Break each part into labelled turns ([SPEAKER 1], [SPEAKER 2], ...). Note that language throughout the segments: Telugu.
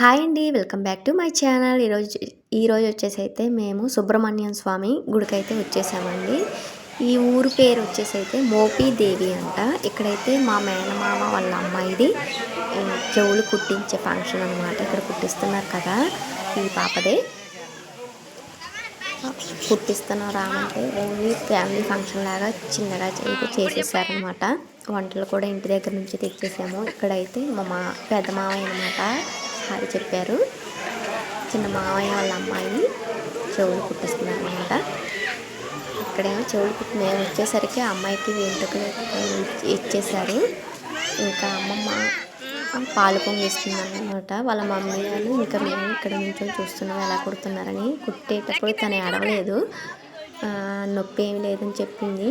[SPEAKER 1] హాయ్ అండి welcome back to my channel. ఈరోజు ఈరోజు వచ్చేసి అయితే మేము సుబ్రహ్మణ్యం స్వామి గుడికి అయితే వచ్చేసామండి. ఈ ఊరు పేరు వచ్చేసి అయితే మోపీదేవి అంట. ఇక్కడైతే మా మేనమామ వాళ్ళ అమ్మాయిది చెవులు కుట్టించే ఫంక్షన్ అనమాట ఇక్కడ కుట్టిస్తున్నారు కదా ఈ పాపదే. కుట్టిస్తున్నారు రామంటే ఓన్లీ ఫ్యామిలీ ఫంక్షన్ లాగా చిన్నగా అయితే చేసేసారనమాట వంటలు కూడా ఇంటి దగ్గర నుంచి తెచ్చేసాము. ఇక్కడైతే మా మా పెద్ద మావయ్య అనమాట హాయ్ చెప్పారు. చిన్న మావయ్య వాళ్ళ అమ్మాయి చెవులు కుట్టిస్తున్నారు అనమాట. ఇక్కడేమో చెవులు కుట్టి మేము వచ్చేసరికి ఆ అమ్మాయికి వెంట్రుకలు ఇచ్చేసారు ఇంకా అమ్మమ్మ పాలు పొంగిస్తుంది వాళ్ళ మమ్మీ వాళ్ళు ఇంకా మేము ఇక్కడ నుంచి చూస్తున్నాం ఎలా కుడుతున్నారని. కుట్టేటప్పుడు తను ఏడవలేదు నొప్పి ఏమి లేదని చెప్పింది.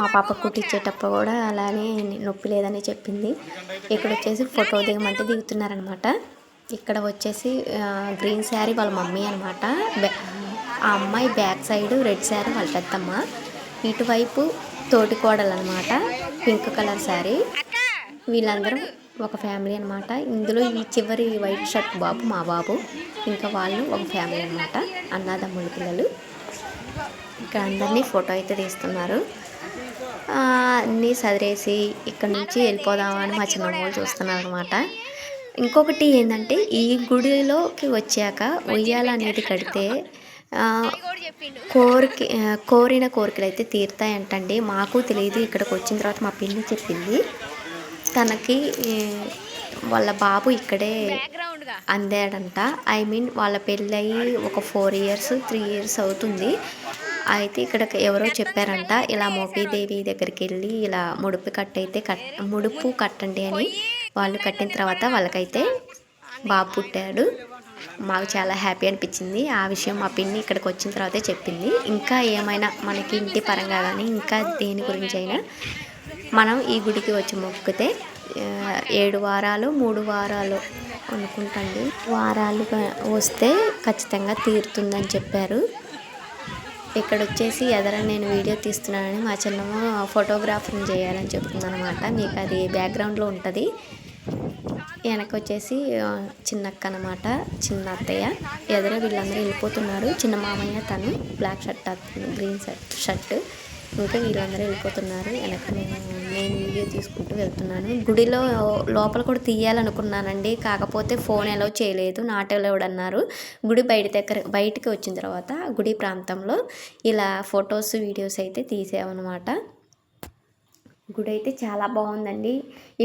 [SPEAKER 1] మా పాప కుట్టించేటప్పుడు కూడా అలానే నొప్పి లేదని చెప్పింది. ఇక్కడ వచ్చేసి ఫోటో దిగమంటే దిగుతున్నారనమాట. ఇక్కడ వచ్చేసి గ్రీన్ శారీ వాళ్ళ మమ్మీ అనమాట. ఆ అమ్మాయి బ్యాక్ సైడ్ రెడ్ శారీ వాళ్ళ పెద్దమ్మ. ఇటువైపు తోటి కోడలు అనమాట పింక్ కలర్ శారీ. వీళ్ళందరూ ఒక ఫ్యామిలీ అనమాట. ఇందులో ఈ చివరి వైట్ షర్ట్ బాబు మా బాబు. ఇంకా వాళ్ళు ఒక ఫ్యామిలీ అనమాట అన్నదమ్ముల పిల్లలు. ఇక్కడ అందరినీ ఫోటో అయితే తీస్తున్నారు. అన్నీ సదిరేసి ఇక్కడ నుంచి వెళ్ళిపోదామని మా చిన్నమ్మలు చూస్తున్నారు అనమాట ఇంకొకటి ఏంటంటే ఈ గుడిలోకి వచ్చాక ఉయ్యాల అనేది కడితే కోరిక కోరిన కోరికలు అయితే తీరుతాయంటండి. మాకు తెలియదు ఇక్కడికి వచ్చిన తర్వాత మా పిన్ని చెప్పింది. తనకి వాళ్ళ బాబు ఇక్కడే అందాడంట. ఐ మీన్ వాళ్ళ పెళ్ళయి ఒక ఫోర్ ఇయర్స్ త్రీ ఇయర్స్ అవుతుంది. అయితే ఇక్కడ ఎవరో చెప్పారంట ఇలా మోపీదేవి దగ్గరికి వెళ్ళి ఇలా ముడుపు కట్టయితే కట్ ముడుపు కట్టండి అని వాళ్ళు కట్టిన తర్వాత వాళ్ళకైతే బాబు పుట్టాడు. మాకు చాలా హ్యాపీ అనిపించింది. ఆ విషయం మా పిన్ని ఇక్కడికి వచ్చిన తర్వాతే చెప్పింది. ఇంకా ఏమైనా మనకి ఇంటి పరంగా కానీ ఇంకా దేని గురించి అయినా మనం ఈ గుడికి వచ్చి మొక్కితే ఏడు వారాలు మూడు వారాలు అనుకుంటండి. వారాలు వస్తే ఖచ్చితంగా తీరుతుందని చెప్పారు. ఇక్కడ వచ్చేసి ఎదర నేను వీడియో తీస్తున్నానని మా చిన్నమ్మ ఫోటోగ్రాఫర్ని చేయాలని చెప్తుందనమాట మీకు అది బ్యాక్గ్రౌండ్లో ఉంటుంది. వెనక వచ్చేసి చిన్నక్క అనమాట చిన్న అత్తయ్య ఎదుర వీళ్ళందరూ వెళ్ళిపోతున్నారు. చిన్న మామయ్య తను బ్లాక్ షర్ట్ అతను గ్రీన్ షర్ట్ షర్ట్ ఇంకా వీళ్ళందరూ వెళ్ళిపోతున్నారు. వెనక నేను నేను వీడియో తీసుకుంటూ వెళ్తున్నాను. గుడిలో లోపల కూడా తీయాలనుకున్నానండి. కాకపోతే ఫోన్ ఎలా చేయలేదు. నాట్ అలౌడ్ అన్నారు గుడి బయట దగ్గర బయటికి వచ్చిన తర్వాత గుడి ప్రాంతంలో ఇలా ఫొటోస్ వీడియోస్ అయితే తీసామన్నమాట. గుడి అయితే చాలా బాగుందండి.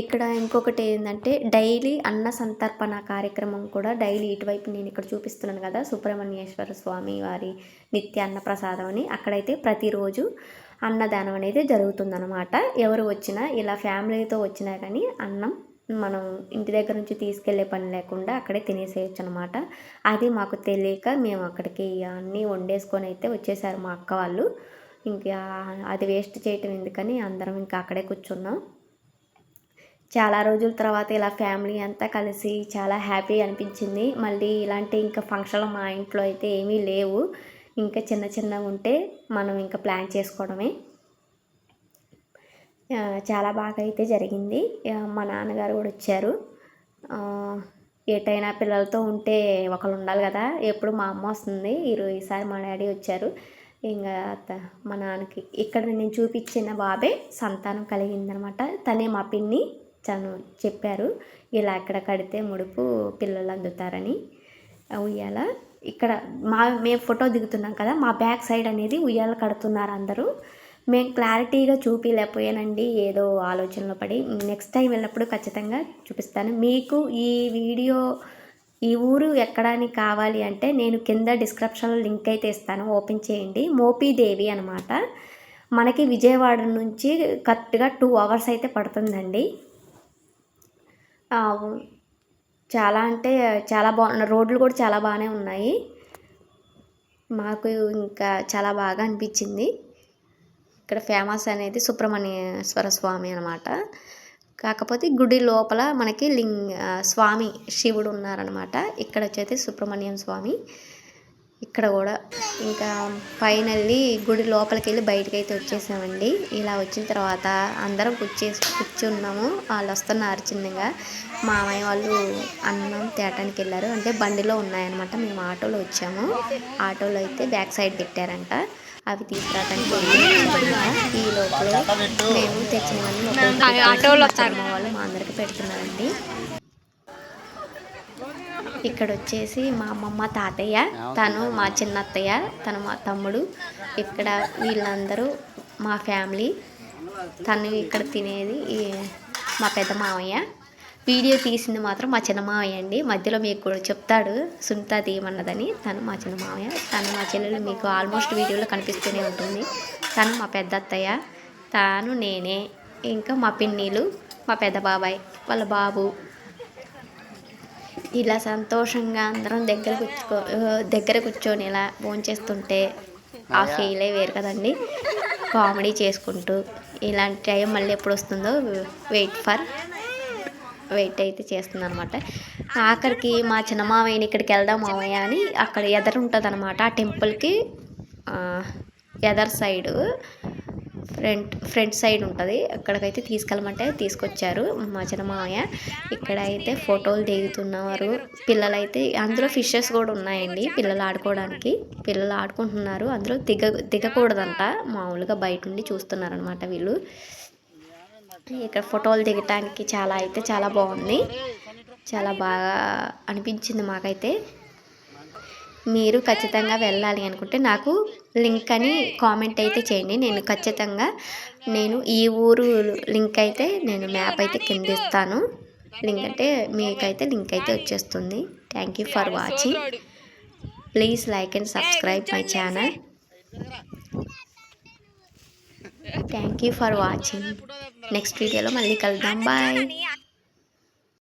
[SPEAKER 1] ఇక్కడ ఇంకొకటి ఏంటంటే డైలీ అన్న సంతర్పణ కార్యక్రమం కూడా డైలీ ఇటువైపు నేను ఇక్కడ చూపిస్తున్నాను కదా సుబ్రహ్మణ్యేశ్వర స్వామి వారి నిత్య అన్న ప్రసాదం అని. అక్కడైతే ప్రతిరోజు అన్నదానం అనేది జరుగుతుందన్నమాట. ఎవరు వచ్చినా ఇలా ఫ్యామిలీతో వచ్చినా కానీ అన్నం మనం ఇంటి దగ్గర నుంచి తీసుకెళ్ళే పని లేకుండా అక్కడే తినేసేయచ్చు అనమాట అది మాకు తెలియక మేము అక్కడికి అన్నీ వండేసుకొని అయితే వచ్చేసారు మా అక్క వాళ్ళు. ఇంకా అది వేస్ట్ చేయటం ఎందుకని అందరం ఇంకా అక్కడే కూర్చున్నాం. చాలా రోజుల తర్వాత ఇలా ఫ్యామిలీ అంతా కలిసి చాలా హ్యాపీ అనిపించింది. మళ్ళీ ఇలాంటి ఇంకా ఫంక్షన్లు మా ఇంట్లో అయితే ఏమీ లేవు. ఇంకా చిన్న చిన్నగా ఉంటే మనం ఇంకా ప్లాన్ చేసుకోవడమే. చాలా బాగా అయితే జరిగింది. మా నాన్నగారు కూడా వచ్చారు. ఏటైనా ఎటైనా పిల్లలతో ఉంటే ఒకళ్ళు ఉండాలి కదా ఎప్పుడు మా అమ్మ వస్తుంది. ఈరోజు ఈసారి మా డాడీ వచ్చారు. ఇంకా మా నాన్నకి ఇక్కడ నేను చూపించిన బాబే సంతానం కలిగిందనమాట. తనే మా పిన్ని తను చెప్పారు ఇలా ఇక్కడ కడితే ముడుపు పిల్లలు అందుతారని. ఉయ్యాల. ఇక్కడ మా మేము ఫోటో దిగుతున్నాం కదా మా బ్యాక్ సైడ్ అనేది ఉయ్యాల కడుతున్నారు అందరూ. మేము క్లారిటీగా చూపించలేకపోయానండి ఏదో ఆలోచనలో పడి. నెక్స్ట్ టైం వెళ్ళినప్పుడు ఖచ్చితంగా చూపిస్తాను. మీకు ఈ వీడియో ఈ ఊరు ఎక్కడానికి కావాలి అంటే నేను కింద డిస్క్రిప్షన్లో లింక్ అయితే ఇస్తాను ఓపెన్ చేయండి. మోపీదేవి అనమాట మనకి విజయవాడ నుంచి కరెక్ట్గా టూ అవర్స్ అయితే పడుతుందండి. చాలా అంటే చాలా బాగున్నాయి రోడ్లు కూడా చాలా బాగానే ఉన్నాయి. మాకు ఇంకా చాలా బాగా అనిపించింది. ఇక్కడ ఫేమస్ అనేది సుబ్రహ్మణ్యేశ్వర స్వామి అనమాట కాకపోతే గుడి లోపల మనకి లింగ స్వామి శివుడు ఉన్నారనమాట ఇక్కడ వచ్చేసి సుబ్రహ్మణ్యం స్వామి. ఇక్కడ కూడా ఇంకా ఫైనల్లీ గుడి లోపలికి వెళ్ళి బయటకు అయితే వచ్చేసామండి. ఇలా వచ్చిన తర్వాత అందరం కూర్చేసి కూర్చున్నాము. వాళ్ళు వస్తున్నారు చిన్నగా మామయ్య వాళ్ళు అన్నం తేటానికి వెళ్ళారు. అంటే బండిలో ఉన్నాయన్నమాట. మేము ఆటోలో వచ్చాము. ఆటోలో అయితే బ్యాక్ సైడ్ పెట్టారంట అవి తీసుకురావడానికి వెళ్ళి ఈ లోపల మేము తెచ్చినవన్నీ ఒక్కొక్కటి
[SPEAKER 2] ఆటోలో
[SPEAKER 1] వాళ్ళు మా అందరికి పెడుతున్నారండి. ఇక్కడ వచ్చేసి మా అమ్మమ్మ తాతయ్య తను మా చిన్న అత్తయ్య తను మా తమ్ముడు ఇక్కడ వీళ్ళందరూ మా ఫ్యామిలీ. తను ఇక్కడ తినేది మా పెద్ద మామయ్య వీడియో తీసింది మాత్రం మా చిన్న మామయ్య అండి. మధ్యలో మీకు చెప్తాడు సునీత తీయమన్నదని. తను మా చిన్న మామయ్య తను మా చెల్లెలు మీకు ఆల్మోస్ట్ వీడియోలో కనిపిస్తూనే ఉంటుంది. తను మా పెద్ద అత్తయ్య తాను నేనే ఇంకా మా పిన్నీలు మా పెద్ద బాబాయ్ వాళ్ళ బాబు ఇలా సంతోషంగా అందరం దగ్గర కూర్చో దగ్గర కూర్చొని ఇలా భోంచేస్తుంటే ఆ ఫీలే వేరు కదండి. కామెడీ చేసుకుంటూ ఇలాంటి టైం మళ్ళీ ఎప్పుడు వస్తుందో వెయిట్ ఫర్ వెయిట్ అయితే చేస్తుంది అనమాట ఆఖరికి మా చిన్న మామయ్యని ఇక్కడికి వెళ్దాం మామయ్య అని అక్కడ ఎదరు ఉంటుంది అనమాట ఆ టెంపుల్కి ఎదర్ సైడు ఫ్రంట్ ఫ్రంట్ సైడ్ ఉంటుంది. అక్కడికైతే తీసుకెళ్ళమంటే తీసుకొచ్చారు మా చిన్న మామయ్య ఇక్కడ అయితే ఫోటోలు దిగుతున్నారు. పిల్లలైతే అందులో ఫిషెస్ కూడా ఉన్నాయండి పిల్లలు ఆడుకోవడానికి. పిల్లలు ఆడుకుంటున్నారు. అందులో దిగ దిగకూడదంట. మామూలుగా బయట ఉండి చూస్తున్నారు అనమాట వీళ్ళు. ఇక్కడ ఫోటోలు దిగటానికి చాలా అయితే చాలా బాగుంది. చాలా బాగా అనిపించింది మాకైతే. మీరు ఖచ్చితంగా వెళ్ళాలి అనుకుంటే నాకు లింక్ అని కామెంట్ అయితే చేయండి. నేను ఖచ్చితంగా నేను ఈ ఊరు లింక్ అయితే నేను మ్యాప్ అయితే కింద ఇస్తాను. లింక్ అంటే మీకైతే లింక్ అయితే వచ్చేస్తుంది. Thank you for watching please like and subscribe my channel thank you for watching next వీడియోలో మళ్ళీ కలుద్దాం. బాయ్